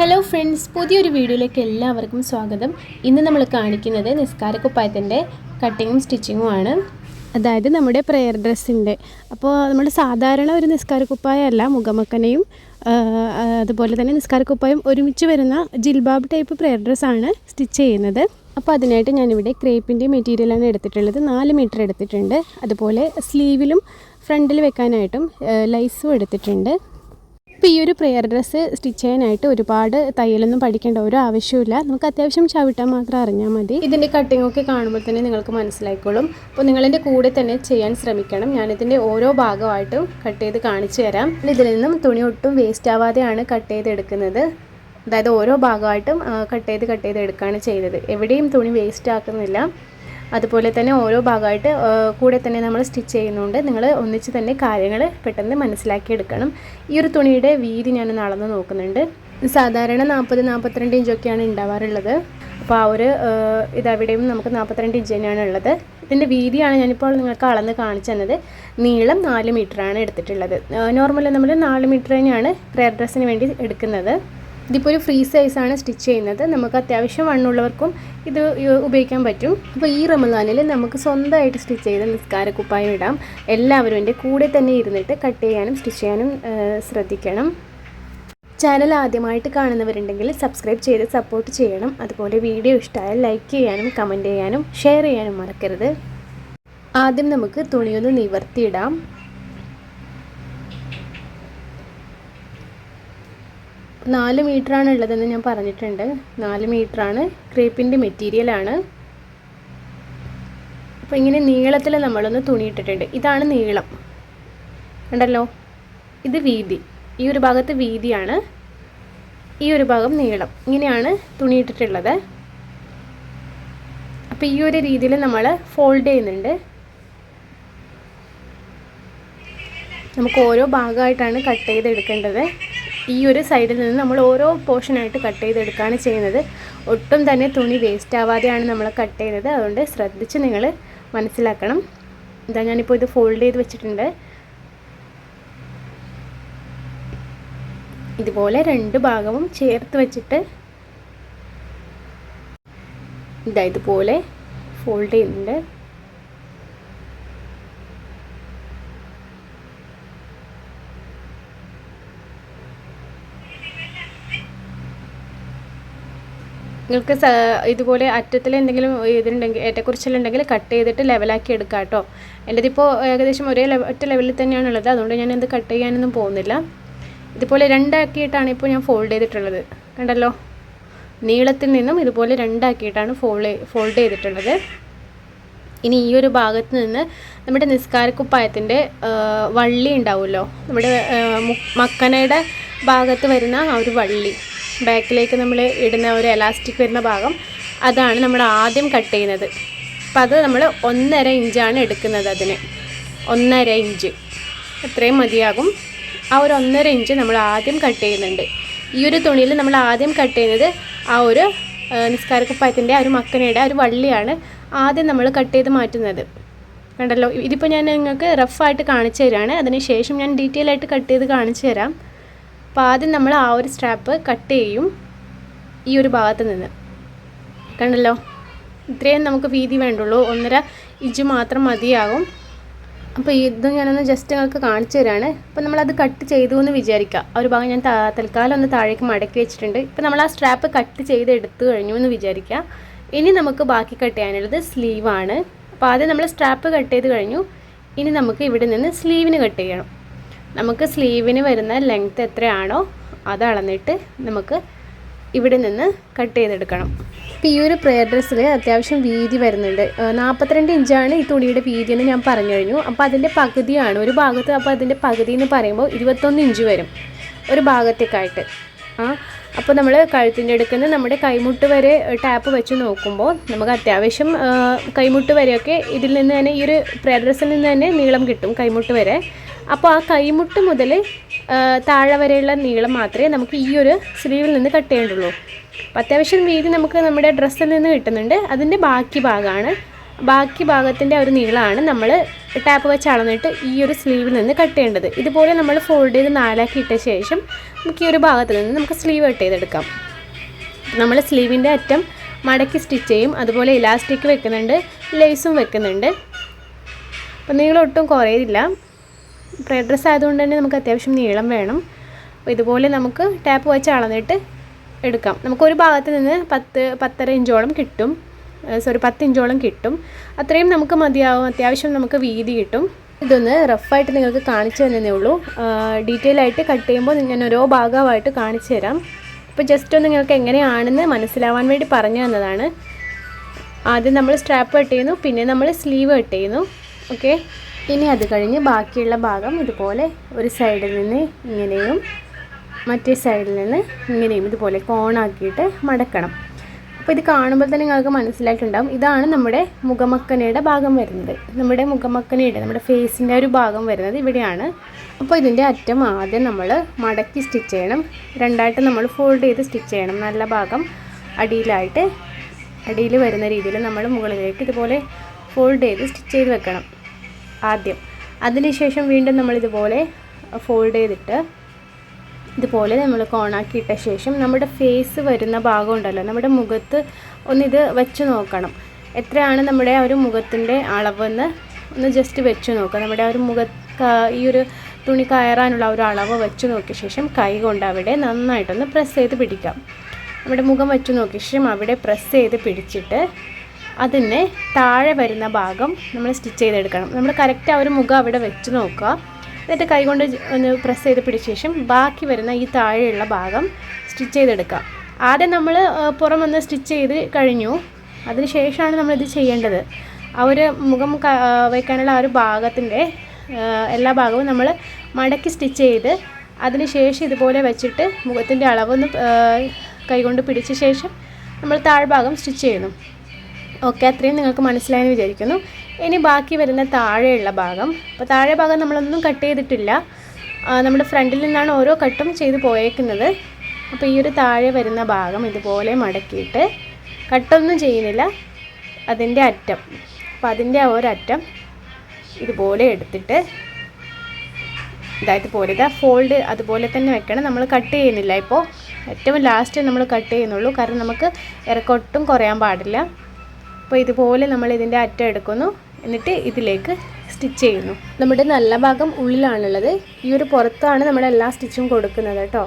Hello friends പുതിയൊരു വീഡിയോയിലേക്ക് എല്ലാവർക്കും സ്വാഗതം. ഇന്ന് നമ്മൾ കാണിക്കുന്നത് നിസ്കാരക്കുപ്പായത്തിന്റെ കട്ടിങ്ങും സ്റ്റിച്ചിങ്ങും ആണ്. അതായത് നമ്മുടെ പ്രെയർ ഡ്രസ്സിന്റെ അപ്പോൾ നമ്മൾ സാധാരണ ഒരു നിസ്കാരക്കുപ്പായമല്ല മുഖമക്കനയും അതുപോലെ തന്നെ നിസ്കാരക്കുപ്പായം ഒരുമിച്ച് വരുന്ന ജിൽബാബ് ടൈപ്പ് പ്രെയർ ഡ്രസ്സാണ് സ്റ്റിച്ച് ചെയ്യുന്നത്. അപ്പോൾ അതിനായിട്ട് ഞാനിവിടെ ക്രേപ്പിന്റെ മെറ്റീരിയലാണ് എടുത്തിട്ടുള്ളത്. നാല് മീറ്റർ എടുത്തിട്ടുണ്ട്. അതുപോലെ സ്ലീവിലും ഫ്രണ്ടിൽ വെക്കാനായിട്ടും ലൈസും എടുത്തിട്ടുണ്ട്. ഇപ്പോൾ ഈ ഒരു പ്രെയർ ഡ്രസ്സ് സ്റ്റിച്ച് ചെയ്യാനായിട്ട് ഒരുപാട് തയ്യലൊന്നും പഠിക്കേണ്ട ഒരു ആവശ്യമില്ല നമുക്ക് അത്യാവശ്യം ചവിട്ടാൻ മാത്രം അറിഞ്ഞാൽ മതി. ഇതിന്റെ കട്ടിംഗ് ഒക്കെ കാണുമ്പോൾ തന്നെ നിങ്ങൾക്ക് മനസ്സിലായിക്കോളും. അപ്പോൾ നിങ്ങളിന്റെ കൂടെ തന്നെ ചെയ്യാൻ ശ്രമിക്കണം. ഞാനിതിന്റെ ഓരോ ഭാഗമായിട്ടും കട്ട് ചെയ്ത് കാണിച്ചു തരാം. ഇതിൽ നിന്നും തുണി ഒട്ടും വേസ്റ്റ് ആവാതെയാണ് കട്ട് ചെയ്തെടുക്കുന്നത് അതായത് ഓരോ ഭാഗമായിട്ടും കട്ട് ചെയ്ത് കട്ട് ചെയ്ത് എടുക്കുകയാണ് ചെയ്തത്. എവിടെയും തുണി വേസ്റ്റ് ആക്കുന്നില്ല. അതുപോലെ തന്നെ ഓരോ ഭാഗമായിട്ട് കൂടെ തന്നെ നമ്മൾ സ്റ്റിച്ച് ചെയ്യുന്നുണ്ട്. നിങ്ങൾ ഒന്നിച്ച് തന്നെ കാര്യങ്ങൾ പെട്ടെന്ന് മനസ്സിലാക്കി എടുക്കണം ഈ ഒരു തുണിയുടെ വീതി ഞാൻ അളന്ന് നോക്കുന്നുണ്ട്. സാധാരണ നാൽപ്പത് നാൽപ്പത്തിരണ്ട് ഇഞ്ചൊക്കെയാണ് ഉണ്ടാവാറുള്ളത്. അപ്പോൾ ആ ഒരു ഇതവിടെയും നമുക്ക് നാൽപ്പത്തിരണ്ട് ഇഞ്ച് തന്നെയാണ് ഉള്ളത്. ഇതിന്റെ വീതിയാണ് ഞാനിപ്പോൾ നിങ്ങൾക്ക് അളന്ന് കാണിച്ചു തന്നത്. നീളം നാല് മീറ്ററാണ് എടുത്തിട്ടുള്ളത്. നോർമലി നമ്മൾ നാല് മീറ്റർ തന്നെയാണ് പ്രെയർ ഡ്രസ്സിന് വേണ്ടി എടുക്കുന്നത്. ഇതിപ്പോൾ ഒരു ഫ്രീ സൈസാണ് സ്റ്റിച്ച് ചെയ്യുന്നത്. നമുക്ക് അത്യാവശ്യം വണ്ണുള്ളവർക്കും ഇത് ഉപയോഗിക്കാൻ പറ്റും. അപ്പോൾ ഈ റമദാനിൽ നമുക്ക് സ്വന്തമായിട്ട് സ്റ്റിച്ച് ചെയ്ത നിസ്കാര കുപ്പായം ഇടാം. എല്ലാവരും എന്റെ കൂടെ തന്നെ ഇരുന്നിട്ട് കട്ട് ചെയ്യാനും സ്റ്റിച്ച് ചെയ്യാനും ശ്രദ്ധിക്കണം. ചാനൽ ആദ്യമായിട്ട് കാണുന്നവരുണ്ടെങ്കിൽ സബ്സ്ക്രൈബ് ചെയ്ത് സപ്പോർട്ട് ചെയ്യണം. അതുപോലെ വീഡിയോ ഇഷ്ടമായാൽ ലൈക്ക് ചെയ്യാനും കമന്റ് ചെയ്യാനും ഷെയർ ചെയ്യാനും മറക്കരുത്. ആദ്യം നമുക്ക് തുണിയൊന്ന് നിവർത്തിയിടാം. നാല് മീറ്ററാണ് ഉള്ളതെന്ന് ഞാൻ പറഞ്ഞിട്ടുണ്ട്. നാല് മീറ്ററാണ്. ക്രേപ്പിന്റെ മെറ്റീരിയലാണ് അപ്പോൾ ഇങ്ങനെ നീളത്തിൽ നമ്മളൊന്ന് തുണി ഇട്ടിട്ടുണ്ട് ഇതാണ് നീളം. ഉണ്ടല്ലോ ഇത് വീതി. ഈ ഒരു ഭാഗത്ത് വീതിയാണ്. ഈ ഒരു ഭാഗം നീളം. ഇങ്ങനെയാണ് തുണി ഇട്ടിട്ടുള്ളത് അപ്പോൾ ഈ ഒരു രീതിയിൽ നമ്മൾ ഫോൾഡ് ചെയ്യുന്നുണ്ട്. നമുക്ക് ഓരോ ഭാഗമായിട്ടാണ് കട്ട് ചെയ്തെടുക്കേണ്ടത്. ഈ ഒരു സൈഡിൽ നിന്ന് നമ്മൾ ഓരോ പോർഷനായിട്ട് കട്ട് ചെയ്തെടുക്കുകയാണ് ചെയ്യുന്നത്. ഒട്ടും തന്നെ തുണി വേസ്റ്റ് ആവാതെയാണ് നമ്മൾ കട്ട് ചെയ്തത്. അതുകൊണ്ട് ശ്രദ്ധിച്ച് നിങ്ങൾ മനസ്സിലാക്കണം. ഇതാ ഞാനിപ്പോൾ ഇത് ഫോൾഡ് ചെയ്ത് വെച്ചിട്ടുണ്ട്. ഇതുപോലെ രണ്ട് ഭാഗവും ചേർത്ത് വെച്ചിട്ട് ഇതാ ഇതുപോലെ ഫോൾഡ് ചെയ്യുന്നുണ്ട്. നിങ്ങൾക്ക് ഇതുപോലെ അറ്റത്തിൽ എന്തെങ്കിലും ഇതുണ്ടെങ്കിൽ ഏറ്റക്കുറിച്ചിലുണ്ടെങ്കിൽ കട്ട് ചെയ്തിട്ട് ലെവലാക്കി എടുക്കാം കേട്ടോ എന്റെതിപ്പോൾ ഏകദേശം ഒരേ ലെവൽ ഒറ്റ ലെവലിൽ തന്നെയാണുള്ളത്. അതുകൊണ്ട് ഞാൻ ഇത് കട്ട് ചെയ്യാനൊന്നും പോകുന്നില്ല. ഇതുപോലെ രണ്ടാക്കിയിട്ടാണ് ഇപ്പോൾ ഞാൻ ഫോൾഡ് ചെയ്തിട്ടുള്ളത്. കണ്ടല്ലോ? നീളത്തിൽ നിന്നും ഇതുപോലെ രണ്ടാക്കിയിട്ടാണ് ഫോൾഡ് ഫോൾഡ് ചെയ്തിട്ടുള്ളത്. ഇനി ഈ ഒരു ഭാഗത്ത് നിന്ന് നമ്മുടെ നിസ്കാരക്കുപ്പായത്തിന്റെ വള്ളി ഉണ്ടാവുമല്ലോ? നമ്മുടെ മക്കനയുടെ ഭാഗത്ത് വരുന്ന ആ ഒരു വള്ളി. ബാക്കിലേക്ക് നമ്മൾ ഇടുന്ന ഒരു എലാസ്റ്റിക് വരുന്ന ഭാഗം. അതാണ് നമ്മൾ ആദ്യം കട്ട് ചെയ്യുന്നത്. അപ്പം അത് നമ്മൾ ഒന്നര ഇഞ്ചാണ് എടുക്കുന്നത് അതിന്. ഒന്നര ഇഞ്ച് അത്രയും മതിയാകും. ആ ഒരു ഒന്നര ഇഞ്ച് നമ്മൾ ആദ്യം കട്ട് ചെയ്യുന്നുണ്ട്. ഈ ഒരു തുണിയിൽ നമ്മൾ ആദ്യം കട്ട് ചെയ്യുന്നത് ആ ഒരു നിസ്കാരക്കുപ്പായത്തിന്റെ ആ ഒരു മക്കനയുടെ ആ ഒരു വള്ളിയാണ് ആദ്യം നമ്മൾ കട്ട് ചെയ്ത് മാറ്റുന്നത്. കണ്ടല്ലോ? ഇതിപ്പോൾ ഞാൻ നിങ്ങൾക്ക് റഫായിട്ട് കാണിച്ചു തരാണ്. അതിന് ശേഷം ഞാൻ ഡീറ്റെയിൽ ആയിട്ട് കട്ട് ചെയ്ത് കാണിച്ചു തരാം. അപ്പോൾ ആദ്യം നമ്മൾ ആ ഒരു സ്ട്രാപ്പ് കട്ട് ചെയ്യും ഈ ഒരു ഭാഗത്ത് നിന്ന്. കണ്ടല്ലോ? ഇത്രയും നമുക്ക് വീതി വേണ്ടുള്ളൂ. ഒന്നര ഇഞ്ച് മാത്രം മതിയാകും. അപ്പോൾ ഇത് ഞാനൊന്ന് ജസ്റ്റ് നിങ്ങൾക്ക് കാണിച്ചു തരാണ്. അപ്പോൾ നമ്മളത് കട്ട് ചെയ്തു എന്ന് വിചാരിക്കുക. ആ ഒരു ഭാഗം ഞാൻ തൽക്കാലം ഒന്ന് താഴേക്ക് മടക്കി വെച്ചിട്ടുണ്ട്. ഇപ്പോൾ നമ്മൾ ആ സ്ട്രാപ്പ് കട്ട് ചെയ്ത് എടുത്തു കഴിഞ്ഞു എന്ന് വിചാരിക്കുക. ഇനി നമുക്ക് ബാക്കി കട്ട് ചെയ്യാനുള്ളത് സ്ലീവാണ്. അപ്പോൾ ആദ്യം നമ്മൾ സ്ട്രാപ്പ് കട്ട് ചെയ്ത് കഴിഞ്ഞു. ഇനി നമുക്ക് ഇവിടെ നിന്ന് സ്ലീവിന് കട്ട് ചെയ്യണം. നമുക്ക് സ്ലീവിന് വരുന്ന ലെങ്ത് എത്രയാണോ അത് അളന്നിട്ട് നമുക്ക് ഇവിടെ നിന്ന് കട്ട് ചെയ്തെടുക്കണം. ഇപ്പോൾ ഈ ഒരു പ്രെയർ ഡ്രസ്സിൽ അത്യാവശ്യം വീതി വരുന്നുണ്ട്. നാൽപ്പത്തിരണ്ട് ഇഞ്ചാണ് ഈ തുണിയുടെ വീതി എന്ന് ഞാൻ പറഞ്ഞു കഴിഞ്ഞു. അപ്പോൾ അതിന്റെ പകുതിയാണ് ഒരു ഭാഗത്ത് അപ്പോൾ അതിന്റെ പകുതി എന്ന് പറയുമ്പോൾ ഇരുപത്തൊന്ന് ഇഞ്ച് വരും ഒരു ഭാഗത്തേക്കായിട്ട്. ആ അപ്പോൾ നമ്മൾ കഴുത്തിന്റെ അടുക്കുന്ന നമ്മുടെ കൈമുട്ട് വരെ ടാപ്പ് വെച്ച് നോക്കുമ്പോൾ നമുക്ക് അത്യാവശ്യം കൈമുട്ട് വരെയൊക്കെ ഇതിൽ നിന്ന് തന്നെ ഈ ഒരു പ്രെയർ ഡ്രസ്സിൽ നിന്ന് തന്നെ നീളം കിട്ടും കൈമുട്ട് വരെ. അപ്പോൾ ആ കൈമുട്ട് മുതൽ താഴെ വരെയുള്ള നീളം മാത്രമേ നമുക്ക് ഈ ഒരു സ്ലീവിൽ നിന്ന് കട്ട് ചെയ്യേണ്ടുള്ളൂ. അപ്പോൾ അത്യാവശ്യം വീതി നമുക്ക് നമ്മുടെ ഡ്രസ്സിൽ നിന്ന് കിട്ടുന്നുണ്ട്. അതിന്റെ ബാക്കി ഭാഗമാണ്. ബാക്കി ഭാഗത്തിന്റെ ഒരു നീളമാണ് നമ്മൾ ടാപ്പ് വെച്ച് അളന്നിട്ട് ഈ ഒരു സ്ലീവിൽ നിന്ന് കട്ട് ചെയ്യേണ്ടത്. ഇതുപോലെ നമ്മൾ ഫോൾഡ് ചെയ്ത് നാലാക്കി ഇട്ട ശേഷം നമുക്ക് ഈ ഒരു ഭാഗത്ത് നിന്ന് നമുക്ക് സ്ലീവ് കട്ട് ചെയ്തെടുക്കാം. നമ്മൾ സ്ലീവിന്റെ അറ്റം മടക്കി സ്റ്റിച്ച് ചെയ്യും. അതുപോലെ ഇലാസ്റ്റിക് വെക്കുന്നുണ്ട് ലേസും വെക്കുന്നുണ്ട്. അപ്പോൾ നീളം ഒട്ടും കുറയില്ല. ഫ്രൈഡ് ഡ്രസ്സ് ആയതുകൊണ്ട് തന്നെ നമുക്ക് അത്യാവശ്യം നീളം വേണം. അപ്പോൾ ഇതുപോലെ നമുക്ക് ടാപ്പ് വെച്ച് അളന്നിട്ട് എടുക്കാം. നമുക്കൊരു ഭാഗത്ത് നിന്ന് പത്ത് പത്തര ഇഞ്ചോളം കിട്ടും. സോറി പത്ത് ഇഞ്ചോളം കിട്ടും. അത്രയും നമുക്ക് മതിയാവും. അത്യാവശ്യം നമുക്ക് വീതി കിട്ടും. ഇതൊന്ന് റഫായിട്ട് നിങ്ങൾക്ക് കാണിച്ചു തന്നേ ഉള്ളൂ. ഡീറ്റെയിൽ ആയിട്ട് കട്ട് ചെയ്യുമ്പോൾ ഞാൻ ഓരോ ഭാഗമായിട്ട് കാണിച്ചു തരാം. അപ്പോൾ ജസ്റ്റ് ഒന്ന് നിങ്ങൾക്ക് എങ്ങനെയാണെന്ന് മനസ്സിലാവാൻ വേണ്ടി പറഞ്ഞു തന്നതാണ്. ആദ്യം നമ്മൾ സ്ട്രാപ്പ് കട്ട് ചെയ്യുന്നു പിന്നെ നമ്മൾ സ്ലീവ് കട്ട് ചെയ്യുന്നു ഓക്കെ ഇനി അത് കഴിഞ്ഞ് ബാക്കിയുള്ള ഭാഗം ഇതുപോലെ ഒരു സൈഡിൽ നിന്ന് ഇങ്ങനെയും മറ്റേ സൈഡിൽ നിന്ന് ഇങ്ങനെയും ഇതുപോലെ കോണാക്കിയിട്ട് മടക്കണം. അപ്പോൾ ഇത് കാണുമ്പോൾ തന്നെ നിങ്ങൾക്ക് മനസ്സിലായിട്ടുണ്ടാകും ഇതാണ് നമ്മുടെ മുഖമക്കനയുടെ ഭാഗം വരുന്നത്. നമ്മുടെ മുഖമക്കനയുടെ നമ്മുടെ ഫേസിന്റെ ഒരു ഭാഗം വരുന്നത് ഇവിടെയാണ്. അപ്പോൾ ഇതിന്റെ അറ്റം ആദ്യം നമ്മൾ മടക്കി സ്റ്റിച്ച് ചെയ്യണം. രണ്ടായിട്ട് നമ്മൾ ഫോൾഡ് ചെയ്ത് സ്റ്റിച്ച് ചെയ്യണം. നല്ല ഭാഗം അടിയിലായിട്ട് അടിയിൽ വരുന്ന രീതിയിൽ നമ്മൾ മുകളിലേക്ക് ഇതുപോലെ ഫോൾഡ് ചെയ്ത് സ്റ്റിച്ച് ചെയ്ത് വെക്കണം. ആദ്യം. അതിനുശേഷം വീണ്ടും നമ്മൾ ഇതുപോലെ ഫോൾഡ് ചെയ്തിട്ട് ഇതുപോലെ നമ്മൾ കോണാക്കിയിട്ട ശേഷം നമ്മുടെ ഫേസ് വരുന്ന ഭാഗം ഉണ്ടല്ലോ നമ്മുടെ മുഖത്ത് ഒന്നിത് വെച്ച് നോക്കണം. എത്രയാണ് നമ്മുടെ ആ ഒരു മുഖത്തിന്റെ അളവെന്ന് ഒന്ന് ജസ്റ്റ് വെച്ച് നോക്കുക. നമ്മുടെ ആ ഒരു മുഖ ഈ ഒരു തുണി കയറാനുള്ള ഒരു അളവ് വെച്ച് നോക്കിയ ശേഷം കൈ കൊണ്ട് അവിടെ നന്നായിട്ടൊന്ന് പ്രസ് ചെയ്ത് പിടിക്കാം. നമ്മുടെ മുഖം വെച്ച് നോക്കിയ ശേഷം അവിടെ പ്രസ് ചെയ്ത് പിടിച്ചിട്ട് അതിനെ താഴെ വരുന്ന ഭാഗം നമ്മൾ സ്റ്റിച്ച് ചെയ്തെടുക്കണം. നമ്മൾ കറക്റ്റ് ആ ഒരു മുഖം അവിടെ വെച്ച് നോക്കുക. എന്നിട്ട് കൈകൊണ്ട് ഒന്ന് പ്രസ് ചെയ്ത് പിടിച്ച ശേഷം ബാക്കി വരുന്ന ഈ താഴെയുള്ള ഭാഗം സ്റ്റിച്ച് ചെയ്തെടുക്കാം ആദ്യം നമ്മൾ പുറം സ്റ്റിച്ച് ചെയ്ത് കഴിഞ്ഞു. അതിന് ശേഷമാണ് നമ്മളിത് ചെയ്യേണ്ടത്. ആ ഒരു മുഖം വയ്ക്കാനുള്ള ആ ഒരു ഭാഗത്തിന്റെ എല്ലാ ഭാഗവും നമ്മൾ മടക്കി സ്റ്റിച്ച് ചെയ്ത് അതിന് ശേഷം ഇതുപോലെ വെച്ചിട്ട് മുഖത്തിന്റെ അളവൊന്ന് കൈകൊണ്ട് പിടിച്ച ശേഷം നമ്മൾ താഴ്ഭാഗം സ്റ്റിച്ച് ചെയ്യുന്നു. ഓക്കെ അത്രയും നിങ്ങൾക്ക് മനസ്സിലായെന്ന് വിചാരിക്കുന്നു. ഇനി ബാക്കി വരുന്ന താഴെയുള്ള ഭാഗം. അപ്പോൾ താഴെ ഭാഗം നമ്മളൊന്നും കട്ട് ചെയ്തിട്ടില്ല. നമ്മുടെ ഫ്രണ്ടിൽ നിന്നാണ് ഓരോ കട്ടും ചെയ്ത് പോയേക്കുന്നത്. അപ്പോൾ ഈ ഒരു താഴെ വരുന്ന ഭാഗം ഇതുപോലെ മടക്കിയിട്ട് കട്ടൊന്നും ചെയ്യുന്നില്ല. അതിന്റെ അറ്റം. അപ്പോൾ അതിന്റെ ഒരറ്റം ഇതുപോലെ എടുത്തിട്ട് ഇതായത് പോലെ ഇതാ ഫോൾഡ് അതുപോലെ തന്നെ വെക്കണം. നമ്മൾ കട്ട് ചെയ്യുന്നില്ല ഇപ്പോൾ. ഏറ്റവും ലാസ്റ്റ് നമ്മൾ കട്ട് ചെയ്യുന്നുള്ളൂ. കാരണം നമുക്ക് ഇറക്കൊട്ടും കുറയാൻ പാടില്ല. അപ്പോൾ ഇതുപോലെ നമ്മൾ ഇതിന്റെ അറ്റം എടുക്കുന്നു. എന്നിട്ട് ഇതിലേക്ക് സ്റ്റിച്ച് ചെയ്യുന്നു. നമ്മുടെ നല്ല ഭാഗം ഉള്ളിലാണുള്ളത്. ഈ ഒരു പുറത്താണ് നമ്മൾ എല്ലാ സ്റ്റിച്ചും കൊടുക്കുന്നത് കേട്ടോ.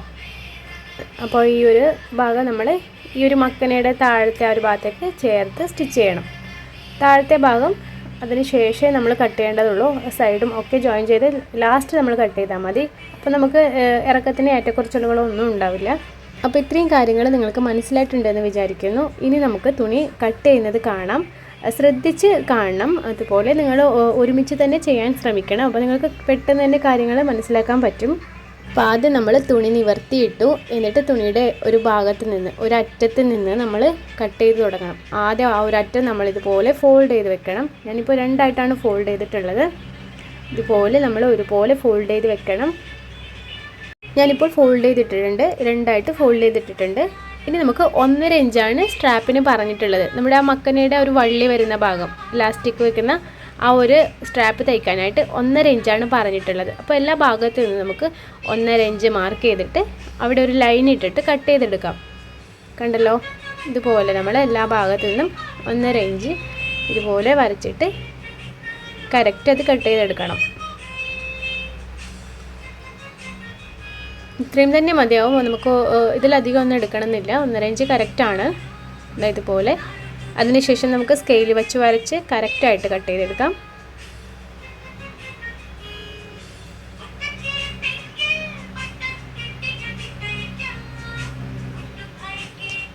അപ്പോൾ ഈ ഒരു ഭാഗം നമ്മൾ ഈ ഒരു മക്കനയുടെ താഴത്തെ ആ ഒരു ഭാഗത്തേക്ക് ചേർത്ത് സ്റ്റിച്ച് ചെയ്യണം. താഴത്തെ ഭാഗം അതിന് ശേഷമേ നമ്മൾ കട്ട് ചെയ്യേണ്ടതുള്ളൂ. സൈഡും ഒക്കെ ജോയിൻ ചെയ്ത് ലാസ്റ്റ് നമ്മൾ കട്ട് ചെയ്താൽ മതി. അപ്പോൾ നമുക്ക് ഇറക്കത്തിന് ഏറ്റക്കുറച്ചിലുകളോ ഒന്നും ഉണ്ടാവില്ല. അപ്പോൾ ഇത്രയും കാര്യങ്ങൾ നിങ്ങൾക്ക് മനസ്സിലായിട്ടുണ്ടെന്ന് വിചാരിക്കുന്നു. ഇനി നമുക്ക് തുണി കട്ട് ചെയ്യുന്നത് കാണാം. ശ്രദ്ധിച്ച് കാണണം. അതുപോലെ നിങ്ങൾ ഒരുമിച്ച് തന്നെ ചെയ്യാൻ ശ്രമിക്കണം. അപ്പോൾ നിങ്ങൾക്ക് പെട്ടെന്ന് തന്നെ കാര്യങ്ങൾ മനസ്സിലാക്കാൻ പറ്റും. അപ്പോൾ ആദ്യം നമ്മൾ തുണി നിവർത്തിയിട്ടു എന്നിട്ട് തുണിയുടെ ഒരു ഭാഗത്ത് നിന്ന് ഒരു നിന്ന് നമ്മൾ കട്ട് ചെയ്ത് തുടങ്ങണം. ആദ്യം ആ ഒരു അറ്റം നമ്മൾ ഇതുപോലെ ഫോൾഡ് ചെയ്ത് വെക്കണം. ഞാനിപ്പോൾ രണ്ടായിട്ടാണ് ഫോൾഡ് ചെയ്തിട്ടുള്ളത്. ഇതുപോലെ നമ്മൾ ഒരുപോലെ ഫോൾഡ് ചെയ്ത് വെക്കണം. ഞാനിപ്പോൾ ഫോൾഡ് ചെയ്തിട്ടിട്ടുണ്ട്. രണ്ടായിട്ട് ഫോൾഡ് ചെയ്തിട്ടിട്ടുണ്ട്. ഇനി നമുക്ക് ഒന്നര ഇഞ്ചാണ് സ്ട്രാപ്പിന് പറഞ്ഞിട്ടുള്ളത്. നമ്മുടെ ആ മക്കനയുടെ ഒരു വള്ളി വരുന്ന ഭാഗം ലാസ്റ്റിക് വെക്കുന്ന ആ ഒരു സ്ട്രാപ്പ് തയ്ക്കാനായിട്ട് ഒന്നര ഇഞ്ചാണ് പറഞ്ഞിട്ടുള്ളത്. അപ്പോൾ എല്ലാ ഭാഗത്തു നിന്നും നമുക്ക് ഒന്നര ഇഞ്ച് മാർക്ക് ചെയ്തിട്ട് അവിടെ ഒരു ലൈൻ ഇട്ടിട്ട് കട്ട് ചെയ്തെടുക്കാം. കണ്ടല്ലോ? ഇതുപോലെ നമ്മൾ എല്ലാ ഭാഗത്തു നിന്നും ഒന്നര ഇഞ്ച് ഇതുപോലെ വരച്ചിട്ട് കറക്റ്റ് അത് കട്ട് ചെയ്തെടുക്കണം. ഇത്രയും തന്നെ മതിയാവും. നമുക്ക് ഇതിലധികം ഒന്നും എടുക്കണമെന്നില്ല. ഒന്നര ഇഞ്ച് കറക്റ്റാണ് ഇതുപോലെ. അതിനുശേഷം നമുക്ക് സ്കെയിൽ വെച്ച് വരച്ച് കറക്റ്റായിട്ട് കട്ട് ചെയ്തെടുക്കാം.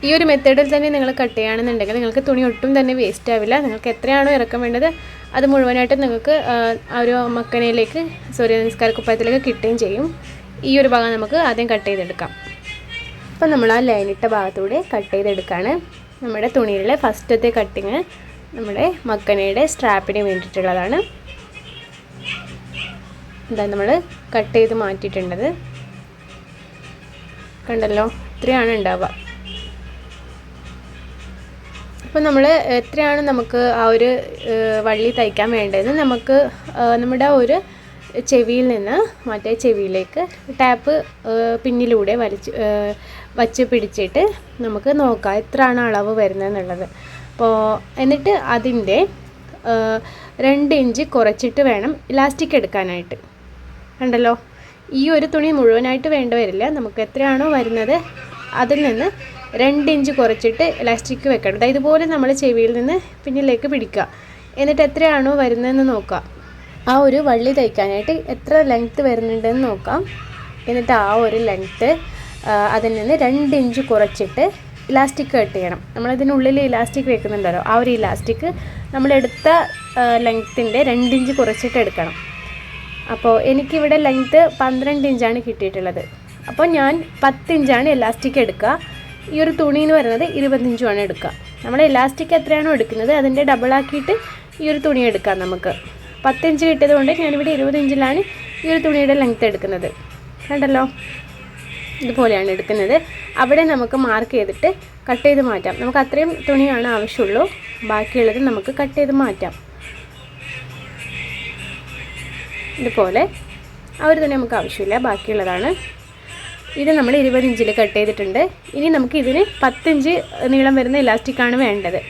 ഈ ഒരു മെത്തേഡിൽ തന്നെ നിങ്ങൾ കട്ട് ചെയ്യുകയാണെന്നുണ്ടെങ്കിൽ നിങ്ങൾക്ക് തുണി ഒട്ടും തന്നെ വേസ്റ്റ് ആവില്ല. നിങ്ങൾക്ക് എത്രയാണോ ഇറക്കം വേണ്ടത് അത് മുഴുവനായിട്ട് നിങ്ങൾക്ക് ആ ഒരു മക്കനയിലേക്ക് സോറി നിസ്കാര കുപ്പായത്തിലേക്ക് കിട്ടുകയും ചെയ്യും. ഈ ഒരു ഭാഗം നമുക്ക് ആദ്യം കട്ട് ചെയ്തെടുക്കാം. അപ്പം നമ്മൾ ആ ലൈനിട്ട ഭാഗത്തൂടെ കട്ട് ചെയ്തെടുക്കുകയാണ് നമ്മുടെ തുണിയിലെ ഫസ്റ്റത്തെ കട്ടിങ് നമ്മുടെ മക്കനയുടെ സ്ട്രാപ്പിന് വേണ്ടിയിട്ടുള്ളതാണ്. എന്താ നമ്മൾ കട്ട് ചെയ്ത് മാറ്റിയിട്ടുണ്ടത്. കണ്ടല്ലോ? ഇത്രയാണ് ഉണ്ടാവുക. അപ്പോൾ നമ്മൾ എത്രയാണ് നമുക്ക് ആ ഒരു വള്ളി തയ്ക്കാൻ വേണ്ടതെന്ന് നമുക്ക് നമ്മുടെ ഒരു ചെവിയിൽ നിന്ന് മറ്റേ ചെവിയിലേക്ക് ടാപ്പ് പിന്നിലൂടെ വലിച്ച് വച്ച് പിടിച്ചിട്ട് നമുക്ക് നോക്കാം എത്രയാണ് അളവ് വരുന്നതെന്നുള്ളത്. അപ്പോൾ എന്നിട്ട് അതിന്റെ രണ്ട് ഇഞ്ച് കുറച്ചിട്ട് വേണം ഇലാസ്റ്റിക് എടുക്കാനായിട്ട്. കണ്ടല്ലോ? ഈ ഒരു തുണി മുഴുവനായിട്ട് വേണ്ട വരില്ല. നമുക്ക് എത്രയാണോ വരുന്നത് അതിൽ നിന്ന് രണ്ട് ഇഞ്ച് കുറച്ചിട്ട് ഇലാസ്റ്റിക് വെക്കണം. ഇതുപോലെ നമ്മൾ ചെവിയിൽ നിന്ന് പിന്നിലേക്ക് പിടിക്കുക. എന്നിട്ട് എത്രയാണോ വരുന്നതെന്ന് നോക്കുക. ആ ഒരു വള്ളി തയ്ക്കാനായിട്ട് എത്ര ലെങ്ത്ത് വരുന്നുണ്ടെന്ന് നോക്കാം. എന്നിട്ട് ആ ഒരു ലെങ്ത്ത് അതിൽ നിന്ന് രണ്ട് ഇഞ്ച് കുറച്ചിട്ട് ഇലാസ്റ്റിക് കട്ട് ചെയ്യണം. നമ്മളതിനുള്ളിൽ ഇലാസ്റ്റിക് വെക്കുന്നുണ്ടല്ലോ. ആ ഒരു ഇലാസ്റ്റിക് നമ്മളെടുത്ത ലെങ്ത്തിന്റെ രണ്ട് ഇഞ്ച് കുറച്ചിട്ട് എടുക്കണം. അപ്പോൾ എനിക്കിവിടെ ലെങ്ത്ത് പന്ത്രണ്ട് ഇഞ്ചാണ് കിട്ടിയിട്ടുള്ളത്. അപ്പോൾ ഞാൻ പത്ത് ഇഞ്ചാണ് ഇലാസ്റ്റിക് എടുക്കുക. ഈ ഒരു തുണി എന്ന് പറയുന്നത് ഇരുപത്തഞ്ചുമാണ് എടുക്കുക. നമ്മൾ ഇലാസ്റ്റിക് എത്രയാണോ എടുക്കുന്നത് അതിന്റെ ഡബിളാക്കിയിട്ട് ഈ ഒരു തുണി എടുക്കാം നമുക്ക്. പത്ത് ഇഞ്ച് കിട്ടിയത് കൊണ്ട് ഞാനിവിടെ ഇരുപത് ഇഞ്ചിലാണ് ഈ ഒരു തുണിയുടെ ലെങ്ത്ത് എടുക്കുന്നത്. കണ്ടല്ലോ? ഇതുപോലെയാണ് എടുക്കുന്നത്. അവിടെ നമുക്ക് മാർക്ക് ചെയ്തിട്ട് കട്ട് ചെയ്ത് മാറ്റാം. നമുക്ക് അത്രയും തുണിയാണ് ആവശ്യമുള്ളൂ. ബാക്കിയുള്ളത് നമുക്ക് കട്ട് ചെയ്ത് മാറ്റാം. ഇതുപോലെ ആ ഒരു തുണി നമുക്ക് ആവശ്യമില്ല. ബാക്കിയുള്ളതാണ്. ഇത് നമ്മൾ ഇരുപത് ഇഞ്ചിൽ കട്ട് ചെയ്തിട്ടുണ്ട്. ഇനി നമുക്ക് ഇതിന് പത്തിഞ്ച് നീളം വരുന്ന ഇലാസ്റ്റിക്കാണ് വേണ്ടത്.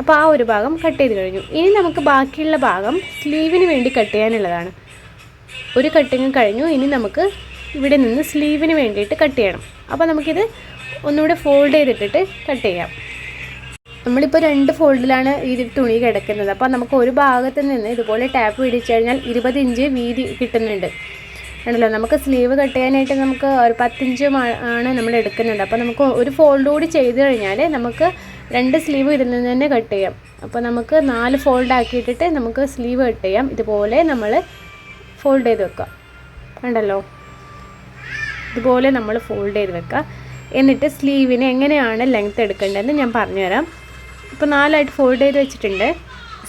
അപ്പോൾ ആ ഒരു ഭാഗം കട്ട് ചെയ്ത് കഴിഞ്ഞു. ഇനി നമുക്ക് ബാക്കിയുള്ള ഭാഗം സ്ലീവിന് വേണ്ടി കട്ട് ചെയ്യാനുള്ളതാണ്. ഒരു കട്ടിങ് കഴിഞ്ഞു. ഇനി നമുക്ക് ഇവിടെ നിന്ന് സ്ലീവിന് വേണ്ടിയിട്ട് കട്ട് ചെയ്യണം. അപ്പോൾ നമുക്കിത് ഒന്നുകൂടെ ഫോൾഡ് ചെയ്തിട്ടിട്ട് കട്ട് ചെയ്യാം. നമ്മളിപ്പോൾ രണ്ട് ഫോൾഡിലാണ് ഈ തുണി കിടക്കുന്നത്. അപ്പോൾ നമുക്ക് ഒരു ഭാഗത്ത് നിന്ന് ഇതുപോലെ ടാപ്പ് പിടിച്ചു കഴിഞ്ഞാൽ ഇരുപത് ഇഞ്ച് വീതി കിട്ടുന്നുണ്ട്. ആണല്ലോ? നമുക്ക് സ്ലീവ് കട്ട് ചെയ്യാനായിട്ട് നമുക്ക് ഒരു പത്തിഞ്ച് ആണ് നമ്മൾ എടുക്കുന്നുണ്ട്. അപ്പോൾ നമുക്ക് ഒരു ഫോൾഡ് കൂടി ചെയ്ത് കഴിഞ്ഞാൽ നമുക്ക് രണ്ട് സ്ലീവ് ഇതിൽ നിന്ന് തന്നെ കട്ട് ചെയ്യാം. അപ്പോൾ നമുക്ക് നാല് ഫോൾഡ് ആക്കിയിട്ടിട്ട് നമുക്ക് സ്ലീവ് കട്ട് ചെയ്യാം. ഇതുപോലെ നമ്മൾ ഫോൾഡ് ചെയ്ത് വെക്കുക. കണ്ടല്ലോ? ഇതുപോലെ നമ്മൾ ഫോൾഡ് ചെയ്ത് വെക്കുക. എന്നിട്ട് സ്ലീവിന് എങ്ങനെയാണ് ലെങ്ത് എടുക്കേണ്ടതെന്ന് ഞാൻ പറഞ്ഞുതരാം. ഇപ്പോൾ നാലായിട്ട് ഫോൾഡ് ചെയ്ത് വെച്ചിട്ടുണ്ട്.